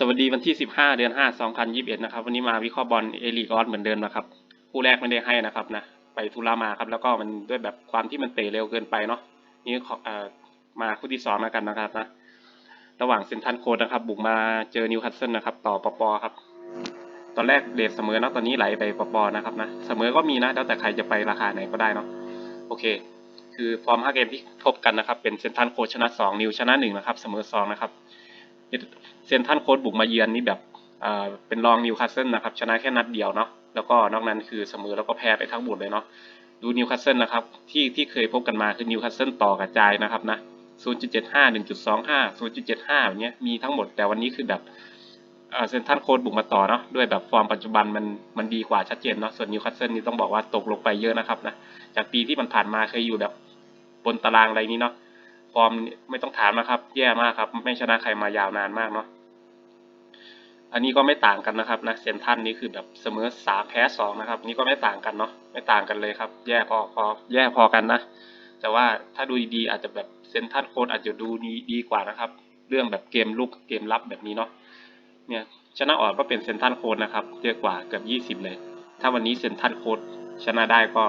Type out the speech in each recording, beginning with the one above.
สวัสดีวันที่ 15 เดือน 5 2021 นะครับ วันนี้มาวิเคราะห์บอลเอลีกอสเหมือนเดิมนะครับคู่แรกไม่ได้ให้นะครับนะไปทุรามาครับแล้วก็มันด้วยแบบความที่มันเตะเร็วเกินไปเนาะนี่ขอมาคู่ที่สองแล้วกันนะครับนะระหว่างเซนทันโคดนะครับ บุกมาเจอนิวคาสเซิลนะครับ ต่อปปครับ ตอนแรกเดทเสมอเนาะตอนนี้ไหลไปปปนะครับนะเสมอก็มีนะแล้วแต่ใครจะไปราคาไหนก็ได้เนาะโอเค คือฟอร์ม5เกมที่พบกันนะครับเป็นเซนทันโคดชนะ 2 นิวชนะ1นะครับเสมอ2นะครับ เซนทันโค้ดบุกมาเยือนนี่แบบเป็นรองนิวคาสเซิลนะครับชนะแค่นัดเดียวเนาะแล้วก็นอกนั้นคือเสมอแล้วก็แพ้ไปทั้งหมดเลยเนาะดูนิวคาสเซิลนะครับที่ที่เคยพบกันมาคือนิวคาสเซิลต่อกระจายนะครับนะ 0.75 1.25 0.75อย่างเงี้ยมีทั้งหมดแต่วันนี้คือแบบเซนทันโค้ดบุกมาต่อเนาะด้วยแบบฟอร์มปัจจุบันมันมันดีกว่าชัดเจนเนาะส่วนนิวคาสเซิลนี่ต้องบอกว่าตกลงไปเยอะนะครับนะจากปีที่มันผ่านมาเคยอยู่แบบบนตารางอะไรนี้เนาะ ร์มไม่ต้องถามนะครับ แย่มากครับไม่ชนะใครมายาวนานมากเนาะอันนี้ก็ไม่ต่างกันนะครับนะเซนทันนี่คือแบบเสมอสามแพ้สองนะครับ นี่ก็ไม่ต่างกันเนาะไม่ต่างกันเลยครับ แย่พอพอแย่พอกันนะแต่ว่าถ้าดูดีๆอาจจะแบบเซนทันโค้ดอาจจะดูดีดีกว่านะครับ เรื่องแบบเกมลุกเกมรับแบบนี้เนาะเนี่ยชนะออกก็เป็นเซนทันโค้ดนะครับเยอะกว่าเกือบยี่สิบเลย ถ้าวันนี้เซนทันโค้ดชนะได้ก็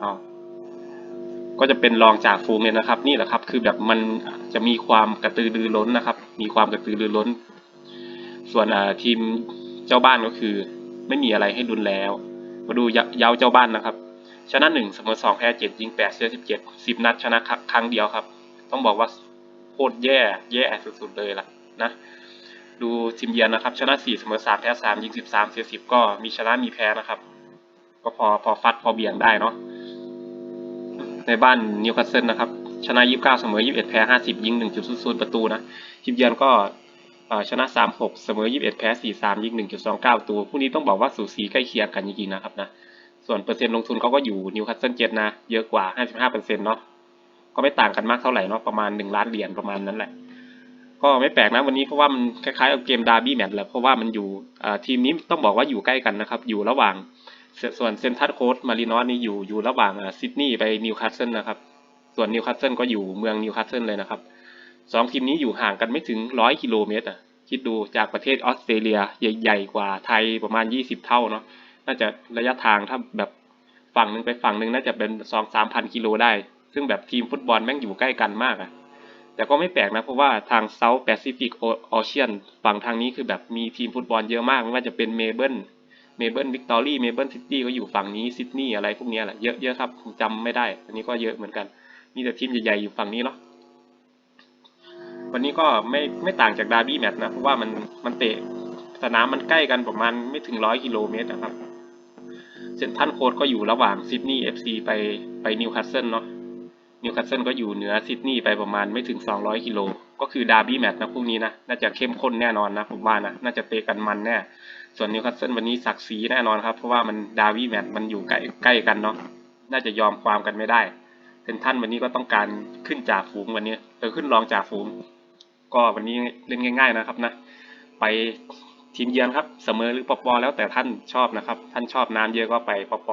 เอา ก็จะเป็นรองจากฟูงเลยนะครับ นี่แหละครับ คือแบบมันจะมีความกระตือรือร้นนะครับ มีความกระตือรือร้น ส่วนทีมเจ้าบ้านก็คือ ไม่มีอะไรให้ดุนแล้ว มาดูเย้าเจ้าบ้านนะครับ ชนะหนึ่งเสมอสองแพ้เจ็ดยิงแปดเสียสิบเจ็ดสิบนัดชนะครั้งเดียวครับ ต้องบอกว่าโคตรแย่ แย่สุดๆเลยล่ะนะดูทีมเยือนนะครับ ชนะสี่เสมอสามแพ้สามยิงสิบสามเสียสิบก็มีชนะมีแพ้นะครับ ก็พอพอฟัดพอเบี่ยงได้เนาะ ในบ้านนิวคาสเซิลนะครับ ชนะยี่สิบเก้าเสมอยี่สิบเอ็ดแพ้ห้าสิบยิงหนึ่งจุดศูนย์ประตูนะทีมเยือนก็ชนะ 3-6 เสมอ 21 แพ้ 4-3 ยิง 1.29ตัวผู้นี้ต้องบอกว่าสูสีใกล้เคียงกันจริงๆนะครับนะ ส่วนเปอร์เซ็นต์ลงทุนเขาก็อยู่นิวคาสเซิลเจ็ดนะ เยอะกว่า 55%เนาะ ก็ไม่ต่างกันมากเท่าไหร่เนาะ ประมาณ 1 ล้านเหรียญประมาณนั้นแหละ ก็ไม่แปลกนะวันนี้เพราะว่ามันคล้ายๆกับเกมดาร์บี้แมตช์แหละ เพราะว่ามันอยู่ทีมนี้ต้องบอกว่าอยู่ใกล้กันนะครับ อยู่ระหว่าง ส่วนเซนทัสโคสมารินอสนี่อยู่อยู่ระหว่างซิดนีย์ไปนิวคาสเซิลนะครับ ส่วนนิวคาสเซิลก็อยู่เมืองนิวคาสเซิลเลยนะครับสองทีมนี้อยู่ห่างกันไม่ถึงร้อยกิโลเมตรอะคิดดูจากประเทศออสเตรเลียใหญ่ๆกว่าไทยประมาณยี่สิบเท่าเนาะน่าจะระยะทางถ้าแบบฝั่งหนึ่งไปฝั่งหนึ่งน่าจะเป็นสองสามพันกิโลได้ ซึ่งแบบทีมฟุตบอลแม่งอยู่ใกล้กันมากอะแต่ก็ไม่แปลกนะ เพราะว่าทาง South Pacific Ocean ฝั่งทางนี้คือแบบมีทีมฟุตบอลเยอะมากไม่ว่าจะเป็นเมเบิล เมเบิลวิกตอรี่เมเบิลซิตี้ก็อยู่ฝั่งนี้ซิดนีย์อะไรพวกนี้แหละเยอะๆครับผมจำไม่ได้ อันนี้ก็เยอะเหมือนกัน มีแต่ทีมใหญ่ๆอยู่ฝั่งนี้เนาะวันนี้ก็ไม่ไม่ต่างจากดาร์บี้แมตช์นะเพราะว่ามันมันเตะสนามมันใกล้กันประมาณไม่ถึงร้อยกิโลเมตรนะครับเซนทันโคดก็อยู่ระหว่างซิดนีย์เอฟซีไปไปนิวคาสเซิลเนาะนิวคาสเซิลก็อยู่เหนือซิดนีย์ไปประมาณไม่ถึงสองร้อยกิโล ก็คือดาร์บี้แมตช์นะพวกนี้นะ น่าจะเข้มข้นแน่นอนนะ ผมว่านะ น่าจะเตะกันมันแน่ ส่วนนิวคาสเซิลวันนี้ศักดิ์ศรีแน่นอนครับ เพราะว่ามันดาร์บี้แมตช์มันอยู่ใกล้ใกล้กันเนาะน่าจะยอมความกันไม่ได้เซนทันวันนี้ก็ต้องการขึ้นจากฝูงวันนี้เออขึ้นรองจากฝูง ก็วันนี้เล่นง่าย ๆนะครับนะ ไปทีมเยือนครับเสมอหรือปปแล้วแต่ท่านชอบนะครับ ท่านชอบน้ำเยอะก็ไปปป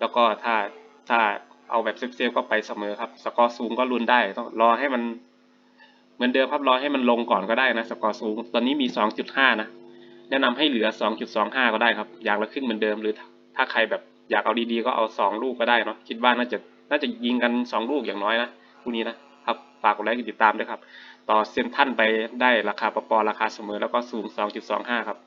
แล้วก็ถ้าถ้าเอาแบบเซฟๆก็ไปเสมอครับ สกอร์สูงก็ลุ้นได้ต้องรอให้มัน เหมือนเดิมครับรอให้มันลงก่อนก็ได้นะ สกอร์สูงตอนนี้มี 2.5 นะ แนะนำให้เหลือ 2.25 ก็ได้ครับ อย่างละครึ่งเหมือนเดิม หรือถ้าใครแบบอยากเอาดีๆ ก็เอา 2 ลูกก็ได้เนาะ คิดว่าน่าจะน่าจะยิงกัน 2 ลูกอย่างน้อยนะคู่นี้นะครับ ฝากกดไลค์กดติดตามด้วยครับ ต่อเซนทันไปได้ราคาปปราคาเสมอแล้วก็สูง 2.25 ครับ